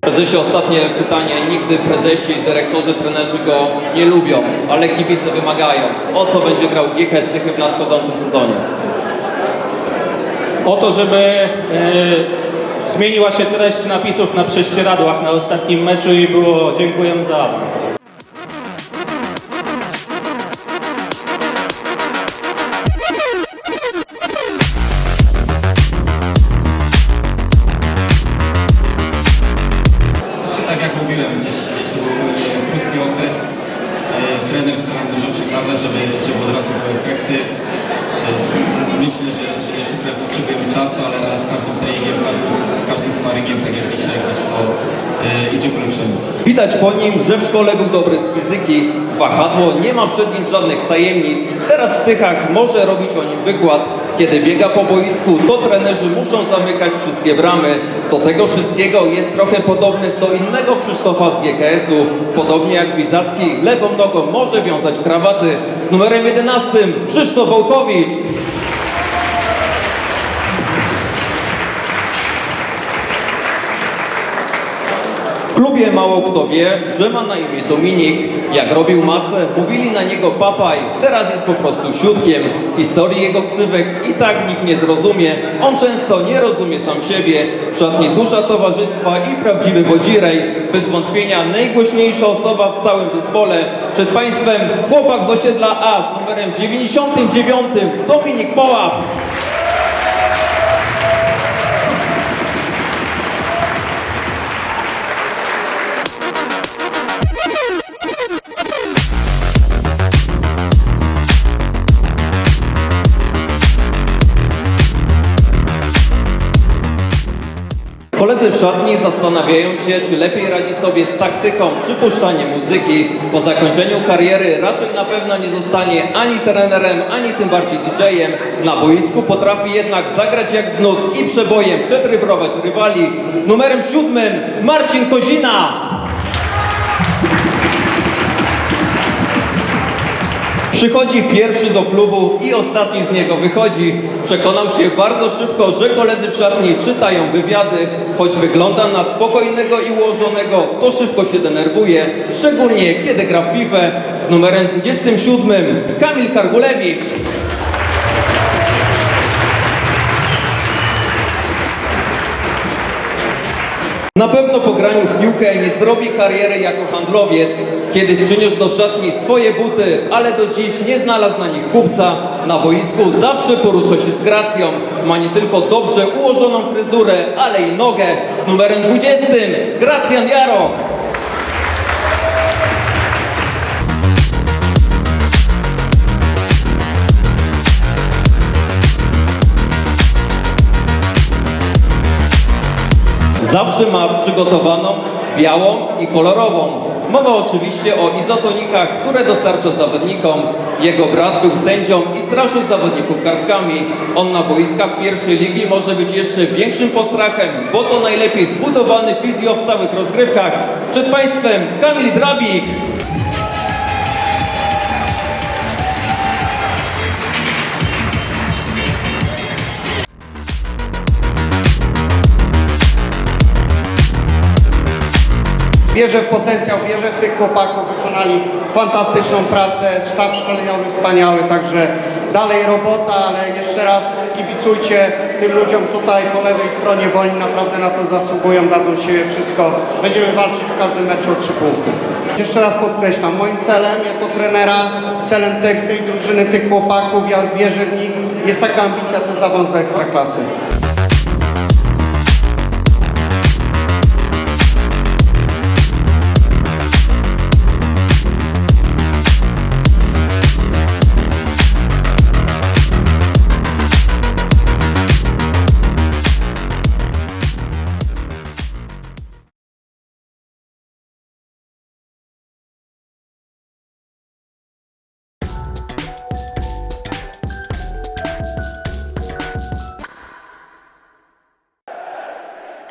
Prezesie, ostatnie pytanie. Nigdy prezesi, dyrektorzy, trenerzy go nie lubią, ale kibice wymagają. O co będzie grał GKS Tychy w nadchodzącym sezonie? O to, żeby e, zmieniła się treść napisów na prześcieradłach na ostatnim meczu i było dziękuję za awans. Przekazać, żeby, żeby od razu były efekty. E, myślę, że, że jeszcze trochę potrzebujemy czasu, ale z każdym treningiem, z każdym sparingiem, tak jak dzisiaj, to idzie ku lepszemu. Widać po nim, że w szkole był dobry z fizyki, wahadło, nie ma przed nim żadnych tajemnic. Teraz w Tychach może robić o nim wykład. Kiedy biega po boisku, to trenerzy muszą zamykać wszystkie bramy. Do tego wszystkiego jest trochę podobny do innego Krzysztofa z GKS-u. Podobnie jak Bizacki, lewą nogą może wiązać krawaty. Z numerem 11 Krzysztof Wołkowicz. Klubie mało kto wie, że ma na imię Dominik. Jak robił masę, mówili na niego papaj, teraz jest po prostu siódkiem. Historii jego ksywek i tak nikt nie zrozumie. On często nie rozumie sam siebie. W szatni dusza towarzystwa i prawdziwy wodzirej. Bez wątpienia najgłośniejsza osoba w całym zespole. Przed Państwem chłopak z osiedla A z numerem 99, Dominik Połap. Koledzy w szatni zastanawiają się, czy lepiej radzi sobie z taktyką czy puszczaniem muzyki. Po zakończeniu kariery raczej na pewno nie zostanie ani trenerem, ani tym bardziej DJ-em. Na boisku potrafi jednak zagrać jak z nut i przebojem przetrybrować rywali. Z numerem siódmym Marcin Kozina. Przychodzi pierwszy do klubu i ostatni z niego wychodzi. Przekonał się bardzo szybko, że koledzy w szatni czytają wywiady. Choć wygląda na spokojnego i ułożonego, to szybko się denerwuje. Szczególnie kiedy gra w FIFA z numerem 27 Kamil Kargulewicz. Na pewno po graniu w piłkę nie zrobi kariery jako handlowiec. Kiedyś przyniósł do szatni swoje buty, ale do dziś nie znalazł na nich kupca. Na boisku zawsze porusza się z gracją. Ma nie tylko dobrze ułożoną fryzurę, ale i nogę. Z numerem 20 Gracjan Jaro. Zawsze ma przygotowaną białą i kolorową. Mowa oczywiście o izotonikach, które dostarcza zawodnikom. Jego brat był sędzią i straszył zawodników kartkami. On na boiskach pierwszej ligi może być jeszcze większym postrachem, bo to najlepiej zbudowany fizjo w całych rozgrywkach. Przed Państwem Kamil Drabik. Wierzę w potencjał, wierzę w tych chłopaków, wykonali fantastyczną pracę, sztab szkoleniowy wspaniały, także dalej robota, ale jeszcze raz kibicujcie tym ludziom tutaj po lewej stronie, bo oni naprawdę na to zasługują, dadzą siebie wszystko. Będziemy walczyć w każdym meczu o trzy punkty. Jeszcze raz podkreślam, moim celem jako trenera, celem tej, tej drużyny, tych chłopaków, ja wierzę w nich, jest taka ambicja, to awans do Ekstraklasy.